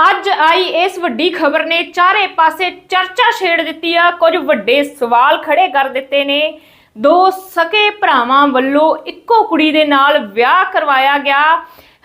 ਅੱਜ ਆਈ ਇਸ ਵੱਡੀ ਖਬਰ ਨੇ ਚਾਰੇ ਪਾਸੇ ਚਰਚਾ ਛੇੜ ਦਿੱਤੀ ਆ। ਕੁਝ ਵੱਡੇ ਸਵਾਲ ਖੜੇ ਕਰ ਦਿੱਤੇ ਨੇ। ਦੋ ਸਕੇ ਭਰਾਵਾਂ ਵੱਲੋਂ ਇੱਕੋ ਕੁੜੀ ਦੇ ਨਾਲ ਵਿਆਹ ਕਰਵਾਇਆ ਗਿਆ।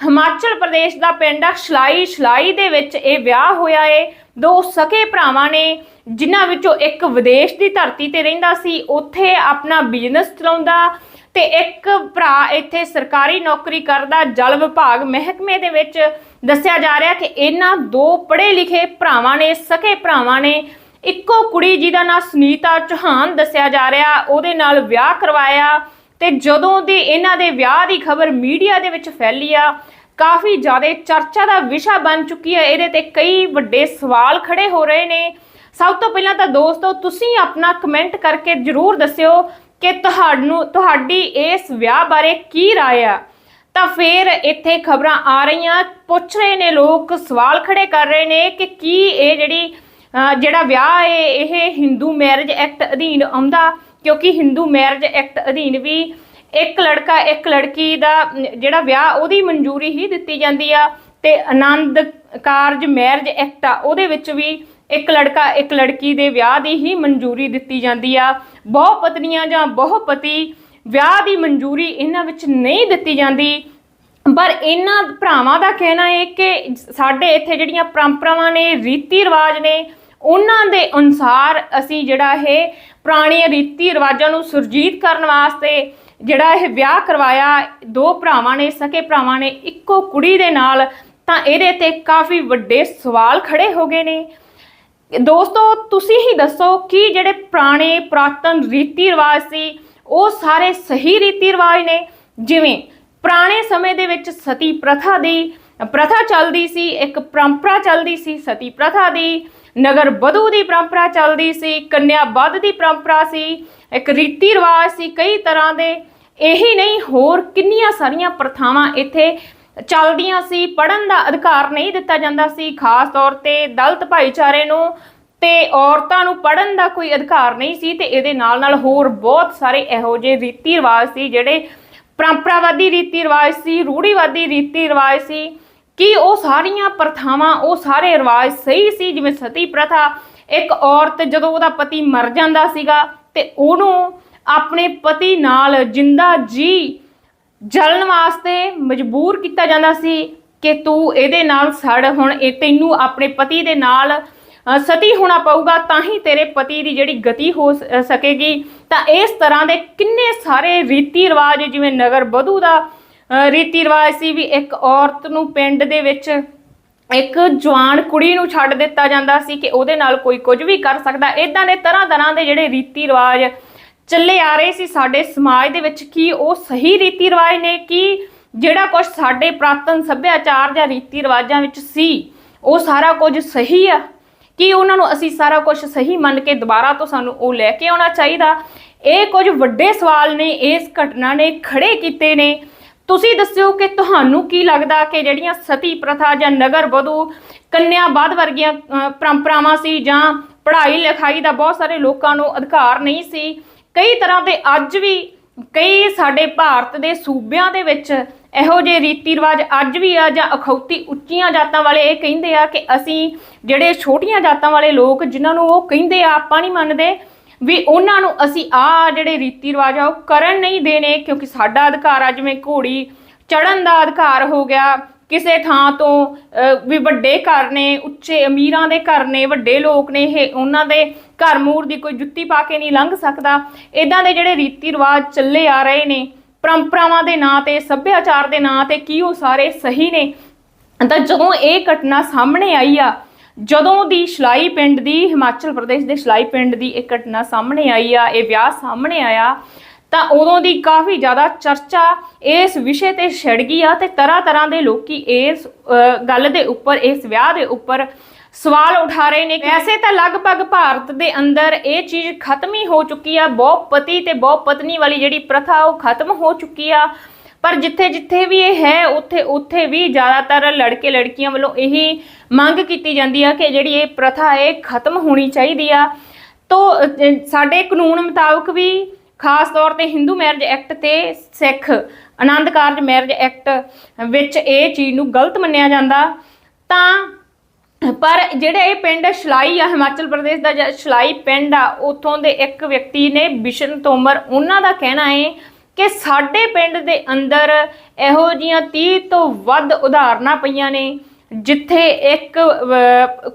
ਹਿਮਾਚਲ ਪ੍ਰਦੇਸ਼ ਦਾ ਪਿੰਡ ਸ਼ਲਾਈ ਸ਼ਲਾਈ ਦੇ ਵਿੱਚ ਇਹ ਵਿਆਹ ਹੋਇਆ ਏ। ਦੋ ਸਕੇ ਭਰਾਵਾਂ ਨੇ, ਜਿਨ੍ਹਾਂ ਵਿੱਚੋਂ ਇੱਕ ਵਿਦੇਸ਼ ਦੀ ਧਰਤੀ ਤੇ ਰਹਿੰਦਾ ਸੀ, ਉੱਥੇ ਆਪਣਾ ਬਿਜ਼ਨਸ ਚਲਾਉਂਦਾ। ਤੇ ਇੱਕ ਭਰਾ ਇੱਥੇ ਸਰਕਾਰੀ ਨੌਕਰੀ ਕਰਦਾ, ਜਲ ਵਿਭਾਗ ਮਹਿਕਮੇ ਦੇ ਵਿੱਚ ਦੱਸਿਆ ਜਾ ਰਿਹਾ ਕਿ ਇਹਨਾਂ ਦੋ ਪੜ੍ਹੇ ਲਿਖੇ ਭਰਾਵਾਂ ਨੇ, ਸਕੇ ਭਰਾਵਾਂ ਨੇ, ਇੱਕੋ ਕੁੜੀ ਜਿਹਦਾ ਨਾਂ ਸੁਨੀਤਾ ਚੌਹਾਨ ਦੱਸਿਆ ਜਾ ਰਿਹਾ, ਉਹਦੇ ਨਾਲ ਵਿਆਹ ਕਰਵਾਇਆ ਤੇ ਜਦੋਂ ਦੀ ਇਹਨਾਂ ਦੇ ਵਿਆਹ ਦੀ ਖਬਰ ਮੀਡੀਆ ਦੇ ਵਿੱਚ ਫੈਲੀ ਆ, ਕਾਫੀ ਜ਼ਿਆਦਾ ਚਰਚਾ ਦਾ ਵਿਸ਼ਾ ਬਣ ਚੁੱਕੀ ਹੈ। ਇਹਦੇ ਤੇ ਕਈ ਵੱਡੇ ਸਵਾਲ ਖੜੇ ਹੋ ਰਹੇ ਨੇ। ਸਭ ਤੋਂ ਪਹਿਲਾਂ ਤਾਂ ਦੋਸਤੋ, ਤੁਸੀਂ ਆਪਣਾ ਕਮੈਂਟ ਕਰਕੇ ਜਰੂਰ ਦੱਸਿਓ ਕਿ ਤੁਹਾਨੂੰ, ਤੁਹਾਡੀ ਇਸ ਵਿਆਹ ਬਾਰੇ ਕੀ ਰਾਏ ਆ? ਤਾਂ ਫਿਰ ਇੱਥੇ ਖਬਰਾਂ ਆ ਰਹੀਆਂ, ਪੁੱਛ ਰਹੇ ਨੇ ਲੋਕ, ਸਵਾਲ ਖੜੇ ਕਰ ਰਹੇ ਨੇ ਕਿ ਕੀ ਇਹ ਜਿਹੜੀ ਜਿਹੜਾ ਵਿਆਹ ਹੈ, ਇਹ ਹਿੰਦੂ ਮੈਰਿਜ ਐਕਟ ਅਧੀਨ ਆਉਂਦਾ? ਕਿਉਂਕਿ ਹਿੰਦੂ ਮੈਰਿਜ ਐਕਟ ਅਧੀਨ ਵੀ ਇੱਕ ਲੜਕਾ, ਇੱਕ ਲੜਕੀ ਦਾ, ਜਿਹੜਾ ਵਿਆਹ ਉਹਦੀ ਮਨਜ਼ੂਰੀ ਹੀ ਦਿੱਤੀ ਜਾਂਦੀ ਆ। ਤੇ ਆਨੰਦ ਕਾਰਜ ਮੈਰਿਜ ਐਕਟ ਆ, ਉਹਦੇ ਵਿੱਚ ਵੀ ਇੱਕ ਲੜਕਾ, ਇੱਕ ਲੜਕੀ ਦੇ ਵਿਆਹ ਦੀ ਹੀ ਮਨਜ਼ੂਰੀ ਦਿੱਤੀ ਜਾਂਦੀ ਆ। ਬਹੁ ਪਤਨੀਆਂ ਜਾਂ ਬਹੁ ਪਤੀ ਵਿਆਹ ਦੀ ਮਨਜ਼ੂਰੀ ਇਹਨਾਂ ਵਿੱਚ ਨਹੀਂ ਦਿੱਤੀ ਜਾਂਦੀ। ਪਰ ਇਹਨਾਂ ਭਰਾਵਾਂ ਦਾ ਕਹਿਣਾ ਹੈ ਕਿ ਸਾਡੇ ਇੱਥੇ ਜਿਹੜੀਆਂ ਪਰੰਪਰਾਵਾਂ ਨੇ, ਰੀਤੀ ਰਿਵਾਜ ਨੇ, ਉਹਨਾਂ ਦੇ ਅਨੁਸਾਰ ਅਸੀਂ ਜਿਹੜਾ ਇਹ ਪੁਰਾਣੀਆਂ ਰੀਤੀ ਰਿਵਾਜਾਂ ਨੂੰ ਸੁਰਜੀਤ ਕਰਨ ਵਾਸਤੇ ਜਿਹੜਾ ਇਹ ਵਿਆਹ ਕਰਵਾਇਆ, ਦੋ ਭਰਾਵਾਂ ਨੇ, ਸਕੇ ਭਰਾਵਾਂ ਨੇ, ਇੱਕੋ ਕੁੜੀ ਦੇ ਨਾਲ ਤਾਂ ਇਹਦੇ ਤੇ ਕਾਫੀ ਵੱਡੇ ਸਵਾਲ ਖੜੇ ਹੋ ਗਏ ਨੇ। ਦੋਸਤੋ, ਤੁਸੀਂ ਹੀ ਦੱਸੋ ਕਿ ਜਿਹੜੇ ਪੁਰਾਣੇ, ਪ੍ਰਾਤਨ ਰੀਤੀ ਰਿਵਾਜ ਸੀ, ਉਹ ਸਾਰੇ ਸਹੀ ਰੀਤੀ ਰਿਵਾਜ ਨੇ? ਜਿਵੇਂ ਪੁਰਾਣੇ ਸਮੇਂ ਦੇ ਵਿੱਚ ਸਤੀ ਪ੍ਰਥਾ ਦੀ, ਪ੍ਰਥਾ ਚੱਲਦੀ ਸੀ, ਇੱਕ ਪਰੰਪਰਾ ਚੱਲਦੀ ਸੀ, ਸਤੀ ਪ੍ਰਥਾ ਦੀ, ਨਗਰ ਬਧੂ ਦੀ ਪਰੰਪਰਾ ਚੱਲਦੀ ਸੀ, ਕੰਨਿਆ ਵੱਧ ਦੀ ਪਰੰਪਰਾ ਸੀ, ਇੱਕ ਰੀਤੀ ਰਿਵਾਜ ਸੀ ਕਈ ਤਰ੍ਹਾਂ ਦੇ। ਇਹੀ ਨਹੀਂ, ਹੋਰ ਕਿੰਨੀਆਂ ਸਾਰੀਆਂ ਪ੍ਰਥਾਵਾਂ ਇੱਥੇ ਚੱਲਦੀਆਂ ਸੀ ਪੜਨ ਦਾ ਅਧਿਕਾਰ ਨਹੀਂ ਦਿੱਤਾ ਜਾਂਦਾ ਸੀ, ਖਾਸ ਤੌਰ ਤੇ ਦਲਿਤ ਭਾਈਚਾਰੇ ਨੂੰ ਤੇ ਔਰਤਾਂ ਨੂੰ ਪੜਨ ਦਾ ਕੋਈ ਅਧਿਕਾਰ ਨਹੀਂ ਸੀ ਤੇ ਇਹਦੇ ਨਾਲ ਨਾਲ ਹੋਰ ਬਹੁਤ ਸਾਰੇ ਇਹੋ ਜਿਹੇ ਰੀਤੀ ਰਿਵਾਜ ਸੀ ਜਿਹੜੇ ਪਰੰਪਰਾਵਾਦੀ ਰੀਤੀ ਰਿਵਾਜ ਸੀ ਰੂੜੀਵਾਦੀ ਰੀਤੀ ਰਿਵਾਜ ਸੀ, ਕਿ ਉਹ ਸਾਰੀਆਂ ਪ੍ਰਥਾਵਾਂ, ਉਹ ਸਾਰੇ ਰਿਵਾਜ ਸਹੀ ਸੀ? ਜਿਵੇਂ ਸਤੀ ਪ੍ਰਥਾ, ਇੱਕ ਔਰਤ ਜਦੋਂ ਉਹਦਾ ਪਤੀ ਮਰ ਜਾਂਦਾ ਸੀਗਾ ਤੇ ਉਹਨੂੰ ਆਪਣੇ ਪਤੀ ਨਾਲ ਜਿੰਦਾ ਜੀ ਜਲਣ ਵਾਸਤੇ ਮਜਬੂਰ ਕੀਤਾ ਜਾਂਦਾ ਸੀ ਕਿ ਤੂੰ ਇਹਦੇ ਨਾਲ ਸੜ। ਹੁਣ ਇਹ ਤੈਨੂੰ ਆਪਣੇ ਪਤੀ ਦੇ ਨਾਲ ਸਤੀ ਹੋਣਾ ਪਊਗਾ, ਤਾਂ ਹੀ ਤੇਰੇ ਪਤੀ ਦੀ ਜਿਹੜੀ ਗਤੀ ਹੋ ਸ- ਸਕੇਗੀ। ਤਾਂ ਇਸ ਤਰ੍ਹਾਂ ਦੇ ਕਿੰਨੇ ਸਾਰੇ ਰੀਤੀ ਰਿਵਾਜ, ਜਿਵੇਂ ਨਗਰ ਬਧੂ ਦਾ ਰੀਤੀ ਰਿਵਾਜ ਸੀ ਵੀ ਇੱਕ ਔਰਤ ਨੂੰ ਪਿੰਡ ਦੇ ਵਿੱਚ ਇੱਕ ਜਵਾਨ ਕੁੜੀ ਨੂੰ ਛੱਡ ਦਿੱਤਾ ਜਾਂਦਾ ਸੀ ਕਿ ਉਹਦੇ ਨਾਲ ਕੋਈ ਕੁਝ ਵੀ ਕਰ ਸਕਦਾ। ਇਦਾਂ ਦੇ ਤਰ੍ਹਾਂ ਤਰ੍ਹਾਂ ਦੇ ਜਿਹੜੇ ਰੀਤੀ ਰਿਵਾਜ ਚੱਲੇ ਆ ਰਹੇ ਸੀ ਸਾਡੇ ਸਮਾਜ ਦੇ ਵਿੱਚ ਕੀ ਉਹ ਸਹੀ ਰੀਤੀ ਰਿਵਾਜ ਨੇ, ਕਿ ਜਿਹੜਾ ਕੁਝ ਸਾਡੇ ਪ੍ਰਾਤਨ ਸੱਭਿਆਚਾਰ ਜਾਂ ਰੀਤੀ ਰਿਵਾਜਾਂ ਵਿੱਚ ਸੀ, ਉਹ ਸਾਰਾ ਕੁਝ ਸਹੀ ਆ? ਕਿ ਉਹਨਾਂ ਨੂੰ ਅਸੀਂ ਸਾਰਾ ਕੁਝ ਸਹੀ ਮੰਨ ਕੇ ਦੁਬਾਰਾ ਤੋਂ ਸਾਨੂੰ ਉਹ ਲੈ ਕੇ ਆਉਣਾ ਚਾਹੀਦਾ? ਇਹ ਕੁਝ ਵੱਡੇ ਸਵਾਲ ਨੇ, ਇਸ ਘਟਨਾ ਨੇ ਖੜੇ ਕੀਤੇ ਨੇ। ਤੁਸੀਂ ਦੱਸਿਓ ਕਿ ਤੁਹਾਨੂੰ ਕੀ ਲੱਗਦਾ ਕਿ ਜਿਹੜੀਆਂ ਸਤੀ ਪ੍ਰਥਾ ਜਾਂ ਨਗਰ ਵਧੂ, ਕੰਨਿਆ ਬਾਦ ਵਰਗੀਆਂ ਪਰੰਪਰਾਵਾਂ ਸੀ ਜਾਂ ਪੜ੍ਹਾਈ ਲਿਖਾਈ ਦਾ ਬਹੁਤ ਸਾਰੇ ਲੋਕਾਂ ਨੂੰ ਅਧਿਕਾਰ ਨਹੀਂ ਸੀ ਕਈ ਤਰ੍ਹਾਂ ਦੇ ਅੱਜ ਵੀ, ਕਈ ਸਾਡੇ ਭਾਰਤ ਦੇ ਸੂਬਿਆਂ ਦੇ ਵਿੱਚ ਇਹੋ ਜਿਹੇ ਰੀਤੀ ਰਿਵਾਜ ਅੱਜ ਵੀ ਆ ਜਾਂ ਅਖੌਤੀ ਉੱਚੀਆਂ ਜਾਤਾਂ ਵਾਲੇ ਇਹ ਕਹਿੰਦੇ ਆ ਕਿ ਅਸੀਂ ਜਿਹੜੇ ਛੋਟੀਆਂ ਜਾਤਾਂ ਵਾਲੇ ਲੋਕ ਜਿਨ੍ਹਾਂ ਨੂੰ ਉਹ ਕਹਿੰਦੇ ਆ, ਆਪਾਂ ਨਹੀਂ ਮੰਨਦੇ, ਵੀ ਉਹਨਾਂ ਨੂੰ ਅਸੀਂ ਆ ਜਿਹੜੇ ਰੀਤੀ ਰਿਵਾਜ ਆ ਉਹ ਕਰਨ ਨਹੀਂ ਦੇਣੇ ਕਿਉਂਕਿ ਸਾਡਾ ਅਧਿਕਾਰ ਆ, ਜਿਵੇਂ ਘੋੜੀ ਚੜਨ ਦਾ ਅਧਿਕਾਰ ਹੋ ਗਿਆ ਕਿਸੇ ਥਾਂ ਤੋਂ ਵੀ ਵੱਡੇ ਘਰ ਨੇ, ਉੱਚੇ ਅਮੀਰਾਂ ਦੇ ਘਰ ਨੇ, ਵੱਡੇ ਲੋਕ ਨੇ, ਇਹ ਉਹਨਾਂ ਦੇ ਘਰ ਮੂਰ ਦੀ ਕੋਈ ਜੁੱਤੀ ਪਾ ਕੇ ਨਹੀਂ ਲੰਘ ਸਕਦਾ। ਇਦਾਂ ਦੇ ਜਿਹੜੇ ਰੀਤੀ ਰਿਵਾਜ ਚੱਲੇ ਆ ਰਹੇ ਨੇ, ਪਰੰਪਰਾਵਾਂ ਦੇ ਨਾਂ ਤੇ, ਸੱਭਿਆਚਾਰ ਦੇ ਨਾਂ ਤੇ ਕੀ ਉਹ ਸਾਰੇ ਸਹੀ ਨੇ? ਤਾਂ ਜਦੋਂ ਇਹ ਘਟਨਾ ਸਾਹਮਣੇ ਆਈ ਆ, ਜਦੋਂ ਦੀ ਸ਼ਲਾਈ ਪਿੰਡ ਦੀ, ਹਿਮਾਚਲ ਪ੍ਰਦੇਸ਼ ਦੇ ਸ਼ਲਾਈ ਪਿੰਡ ਦੀ ਇਹ ਘਟਨਾ ਸਾਹਮਣੇ ਆਈ ਆ, ਇਹ ਵਿਆਹ ਸਾਹਮਣੇ ਆਇਆ ਤਾਂ ਉਦੋਂ ਦੀ ਕਾਫੀ ਜ਼ਿਆਦਾ ਚਰਚਾ ਇਸ ਵਿਸ਼ੇ ਤੇ ਛਿੜ ਗਈ ਆ ਤੇ ਤਰ੍ਹਾਂ ਤਰ੍ਹਾਂ ਦੇ ਲੋਕੀ ਇਸ ਗੱਲ ਦੇ ਉੱਪਰ, ਇਸ ਵਿਆਹ ਦੇ ਉੱਪਰ ਸਵਾਲ ਉਠਾ ਰਹੇ ਨੇ ਵੈਸੇ ਤਾਂ ਲਗਭਗ ਭਾਰਤ ਦੇ ਅੰਦਰ ਇਹ ਚੀਜ਼ ਖਤਮ ਹੀ ਹੋ ਚੁੱਕੀ ਆ ਬਹੁ ਪਤੀ ਤੇ ਬਹੁ ਪਤਨੀ ਵਾਲੀ ਜਿਹੜੀ ਪ੍ਰਥਾ ਉਹ ਖਤਮ ਹੋ ਚੁੱਕੀ ਆ। ਪਰ ਜਿੱਥੇ ਜਿੱਥੇ ਵੀ ਇਹ ਹੈ, ਉੱਥੇ ਉੱਥੇ ਵੀ ਜ਼ਿਆਦਾਤਰ ਲੜਕੇ ਲੜਕੀਆਂ ਵੱਲੋਂ ਇਹੀ ਮੰਗ ਕੀਤੀ ਜਾਂਦੀ ਆ ਕਿ ਜਿਹੜੀ ਇਹ ਪ੍ਰਥਾ ਹੈ ਇਹ ਖਤਮ ਹੋਣੀ ਚਾਹੀਦੀ ਆ। ਤੋ ਸਾਡੇ ਕਾਨੂੰਨ ਮੁਤਾਬਕ ਵੀ ਖਾਸ ਤੌਰ ਤੇ ਹਿੰਦੂ ਮੈਰਿਜ ਐਕਟ ਤੇ ਸਿੱਖ ਆਨੰਦ ਕਾਰਜ ਮੈਰਿਜ ਐਕਟ ਵਿੱਚ ਇਹ ਚੀਜ਼ ਨੂੰ ਗਲਤ ਮੰਨਿਆ ਜਾਂਦਾ, ਤਾਂ ਪਰ ਜਿਹੜੇ ਇਹ ਪਿੰਡ ਸ਼ਲਾਈ ਆ, ਹਿਮਾਚਲ ਪ੍ਰਦੇਸ਼ ਦਾ ਜਿਹੜਾ ਸ਼ਲਾਈ ਪਿੰਡ ਆ, ਉਥੋਂ ਦੇ ਇੱਕ ਵਿਅਕਤੀ ਨੇ ਬਿਸ਼ਨ ਤੋਮਰ, ਉਹਨਾਂ ਦਾ ਕਹਿਣਾ ਹੈ ਕਿ ਸਾਡੇ ਪਿੰਡ ਦੇ ਅੰਦਰ ਇਹੋ ਜੀਆਂ 30 ਤੋਂ ਵੱਧ ਉਦਾਹਰਨਾਂ ਪਈਆਂ ਨੇ। ਜਿੱਥੇ ਇੱਕ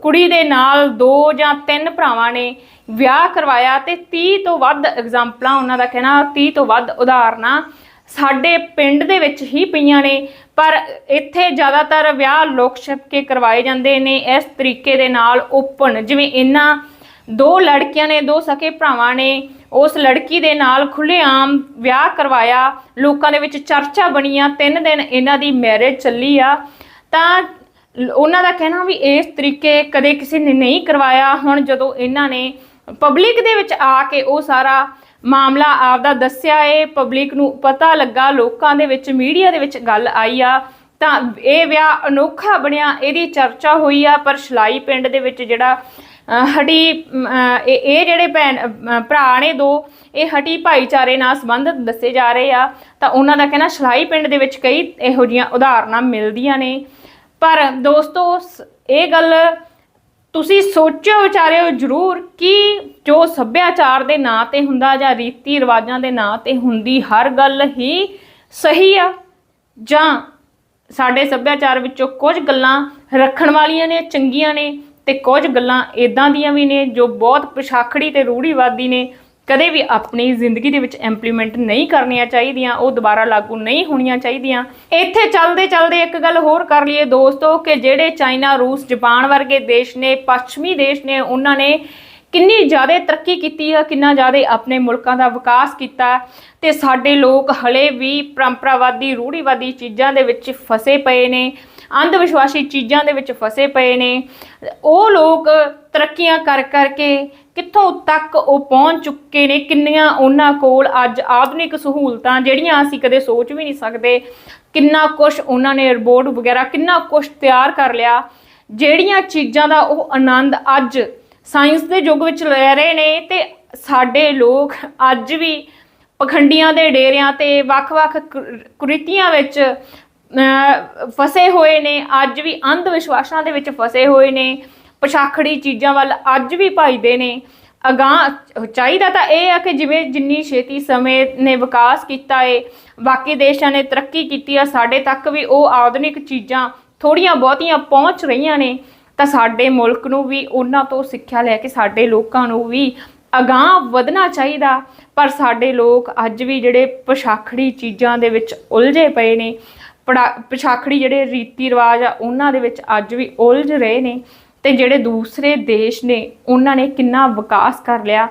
ਕੁੜੀ ਦੇ ਨਾਲ ਦੋ ਜਾਂ ਤਿੰਨ ਭਰਾਵਾਂ ਨੇ ਵਿਆਹ ਕਰਵਾਇਆ ਤੇ 30 ਤੋਂ ਵੱਧ ਐਗਜ਼ਾਮਪਲਾਂ ਉਹਨਾਂ ਦਾ ਕਹਿਣਾ 30 ਤੋਂ ਵੱਧ ਉਦਾਹਰਨਾਂ ਸਾਡੇ ਪਿੰਡ ਦੇ ਵਿੱਚ ਹੀ ਪਈਆਂ ਨੇ। ਪਰ ਇੱਥੇ ਜ਼ਿਆਦਾਤਰ ਵਿਆਹ ਲੋਕ ਛਿਪ ਕੇ ਕਰਵਾਏ ਜਾਂਦੇ ਨੇ। ਇਸ ਤਰੀਕੇ ਦੇ ਨਾਲ ਓਪਨ ਜਿਵੇਂ ਇਹਨਾਂ ਦੋ ਲੜਕੀਆਂ ਨੇ, ਦੋ ਸਕੇ ਭਰਾਵਾਂ ਨੇ, ਉਸ ਲੜਕੀ ਦੇ ਨਾਲ ਖੁੱਲ੍ਹੇਆਮ ਵਿਆਹ ਕਰਵਾਇਆ। ਲੋਕਾਂ ਦੇ ਵਿੱਚ ਚਰਚਾ ਬਣੀ ਆ। ਤਿੰਨ ਦਿਨ ਇਹਨਾਂ ਦੀ ਮੈਰਿਜ ਚੱਲੀ ਆ। ਤਾਂ ਉਹਨਾਂ ਦਾ ਕਹਿਣਾ ਵੀ ਇਸ ਤਰੀਕੇ ਕਦੇ ਕਿਸੇ ਨੇ ਨਹੀਂ ਕਰਵਾਇਆ। ਹੁਣ ਜਦੋਂ ਇਹਨਾਂ ਨੇ ਪਬਲਿਕ ਦੇ ਵਿੱਚ ਆ ਕੇ ਉਹ ਸਾਰਾ ਮਾਮਲਾ ਆਪਦਾ ਦੱਸਿਆ ਏ ਪਬਲਿਕ ਨੂੰ ਪਤਾ ਲੱਗਾ, ਲੋਕਾਂ ਦੇ ਵਿੱਚ ਮੀਡੀਆ ਦੇ ਵਿੱਚ ਗੱਲ ਆਈ ਆ, ਤਾਂ ਇਹ ਵਿਆਹ ਅਨੋਖਾ ਬਣਿਆ, ਇਹਦੀ ਚਰਚਾ ਹੋਈ ਆ, ਪਰ ਸ਼ਲਾਈ ਪਿੰਡ ਦੇ ਵਿੱਚ ਜਿਹੜਾ ਹਟੀ ਇਹ ਜਿਹੜੇ ਭੈਣ ਭਰਾ ਨੇ ਦੋ, ਇਹ ਹਟੀ ਭਾਈਚਾਰੇ ਨਾਲ ਸੰਬੰਧਿਤ ਦੱਸੇ ਜਾ ਰਹੇ ਆ। ਤਾਂ ਉਹਨਾਂ ਦਾ ਕਹਿਣਾ, ਸ਼ਲਾਈ ਪਿੰਡ ਦੇ ਵਿੱਚ ਕਈ ਇਹੋ ਜੀਆਂ ਉਦਾਹਰਨਾਂ ਮਿਲਦੀਆਂ ਨੇ। ਪਰ ਦੋਸਤੋ ਸ- ਇਹ ਗੱਲ ਤੁਸੀਂ ਸੋਚਿਓ, ਵਿਚਾਰਿਓ ਜ਼ਰੂਰ ਕਿ ਜੋ ਸੱਭਿਆਚਾਰ ਦੇ ਨਾਂ ਤੇ ਹੁੰਦਾ ਜਾਂ ਰੀਤੀ ਰਿਵਾਜਾਂ ਦੇ ਨਾਂ ਤੇ ਹੁੰਦੀ ਹਰ ਗੱਲ ਹੀ ਸਹੀ ਆ। ਜਾਂ ਸਾਡੇ ਸੱਭਿਆਚਾਰ ਵਿੱਚੋਂ ਕੁਝ ਗੱਲਾਂ ਰੱਖਣ ਵਾਲੀਆਂ ਨੇ, ਚੰਗੀਆਂ ਨੇ ਤੇ ਕੁਝ ਗੱਲਾਂ ਇਦਾਂ ਦੀਆਂ ਵੀ ਨੇ ਜੋ ਬਹੁਤ ਪਿਛਾਖੜੀ ਤੇ ਰੂੜੀਵਾਦੀ ਨੇ। ਕਦੇ ਵੀ ਆਪਣੀ ਜ਼ਿੰਦਗੀ ਦੇ ਵਿੱਚ ਇੰਪਲੀਮੈਂਟ ਨਹੀਂ ਕਰਨੀਆਂ ਚਾਹੀਦੀਆਂ, ਉਹ ਦੁਬਾਰਾ ਲਾਗੂ ਨਹੀਂ ਹੋਣੀਆਂ ਚਾਹੀਦੀਆਂ। ਇੱਥੇ ਚੱਲਦੇ ਚੱਲਦੇ ਇੱਕ ਗੱਲ ਹੋਰ ਕਰ ਲਈਏ ਦੋਸਤੋ ਕਿ ਜਿਹੜੇ ਚਾਈਨਾ, ਰੂਸ, ਜਾਪਾਨ ਵਰਗੇ ਦੇਸ਼ ਨੇ, ਪੱਛਮੀ ਦੇਸ਼ ਨੇ, ਉਹਨਾਂ ਨੇ ਕਿੰਨੀ ਜ਼ਿਆਦਾ ਤਰੱਕੀ ਕੀਤੀ ਹੈ ਕਿੰਨਾ ਜ਼ਿਆਦਾ ਆਪਣੇ ਮੁਲਕਾਂ ਦਾ ਵਿਕਾਸ ਕੀਤਾ। ਤੇ ਸਾਡੇ ਲੋਕ ਹਲੇ ਵੀ ਪਰੰਪਰਾਵਾਦੀ ਰੂੜੀਵਾਦੀ ਚੀਜ਼ਾਂ ਦੇ ਵਿੱਚ ਫਸੇ ਪਏ ਨੇ। ਅੰਧ ਵਿਸ਼ਵਾਸੀ ਚੀਜ਼ਾਂ ਦੇ ਵਿੱਚ ਫਸੇ ਪਏ ਨੇ। ਉਹ ਲੋਕ ਤਰੱਕੀਆਂ ਕਰ ਕਰਕੇ ਕਿੱਥੋਂ ਤੱਕ ਉਹ ਪਹੁੰਚ ਚੁੱਕੇ ਨੇ, ਕਿੰਨੀਆਂ ਉਹਨਾਂ ਕੋਲ ਅੱਜ ਆਧੁਨਿਕ ਸਹੂਲਤਾਂ ਜਿਹੜੀਆਂ ਅਸੀਂ ਕਦੇ ਸੋਚ ਵੀ ਨਹੀਂ ਸਕਦੇ। ਕਿੰਨਾ ਕੁਝ ਉਹਨਾਂ ਨੇ ਰਿਬੋਰਡ ਵਗੈਰਾ, ਕਿੰਨਾ ਕੁਝ ਤਿਆਰ ਕਰ ਲਿਆ। ਜਿਹੜੀਆਂ ਚੀਜ਼ਾਂ ਦਾ ਉਹ ਆਨੰਦ ਅੱਜ ਸਾਇੰਸ ਦੇ ਯੁੱਗ ਵਿੱਚ ਲੈ ਰਹੇ ਨੇ ਤੇ ਸਾਡੇ ਲੋਕ ਅੱਜ ਵੀ ਪਖੰਡੀਆਂ ਦੇ ਡੇਰਿਆਂ ਤੇ ਵੱਖ-ਵੱਖ ਕੁ- ਕੁਰੀਤੀਆਂ ਵਿੱਚ ਫਸੇ ਹੋਏ ਨੇ, ਅੱਜ ਵੀ ਅੰਧ ਵਿਸ਼ਵਾਸਾਂ ਦੇ ਵਿੱਚ ਫਸੇ ਹੋਏ ਨੇ, ਪਛਾਖੜੀ ਚੀਜ਼ਾਂ ਵੱਲ ਅੱਜ ਵੀ ਭਜਦੇ ਨੇ। ਅਗਾਂਹ ਚਾਹੀਦਾ ਤਾਂ ਇਹ ਆ ਕਿ ਜਿਵੇਂ ਜਿੰਨੀ ਛੇਤੀ ਸਮੇਂ ਨੇ ਵਿਕਾਸ ਕੀਤਾ ਏ, ਬਾਕੀ ਦੇਸ਼ਾਂ ਨੇ ਤਰੱਕੀ ਕੀਤੀ ਆ, ਸਾਡੇ ਤੱਕ ਵੀ ਉਹ ਆਧੁਨਿਕ ਚੀਜ਼ਾਂ ਥੋੜੀਆਂ ਬਹੁਤੀਆਂ ਪਹੁੰਚ ਰਹੀਆਂ ਨੇ, ਤਾਂ ਸਾਡੇ ਮੁਲਕ ਨੂੰ ਵੀ, ਉਹਨਾਂ ਤੋਂ ਸਿੱਖਿਆ ਲੈ ਕੇ ਸਾਡੇ ਲੋਕਾਂ ਨੂੰ ਵੀ ਅਗਾਂਹ ਵਧਣਾ ਚਾਹੀਦਾ। ਪਰ ਸਾਡੇ ਲੋਕ ਅੱਜ ਵੀ ਜਿਹੜੇ ਪਛਾਖੜੀ ਚੀਜ਼ਾਂ ਦੇ ਵਿੱਚ ਉਲਝੇ ਪਏ ਨੇ ਪਛਾਖੜੀ ਜਿਹੜੇ ਰੀਤੀ ਰਿਵਾਜ ਆ, ਉਹਨਾਂ ਦੇ ਵਿੱਚ ਅੱਜ ਵੀ ਉਲਝ ਰਹੇ ਨੇ ਤੇ ਜਿਹੜੇ ਦੂਸਰੇ ਦੇਸ਼ ਨੇ, ਉਹਨਾਂ ਨੇ ਕਿੰਨਾ ਵਿਕਾਸ ਕਰ ਲਿਆ।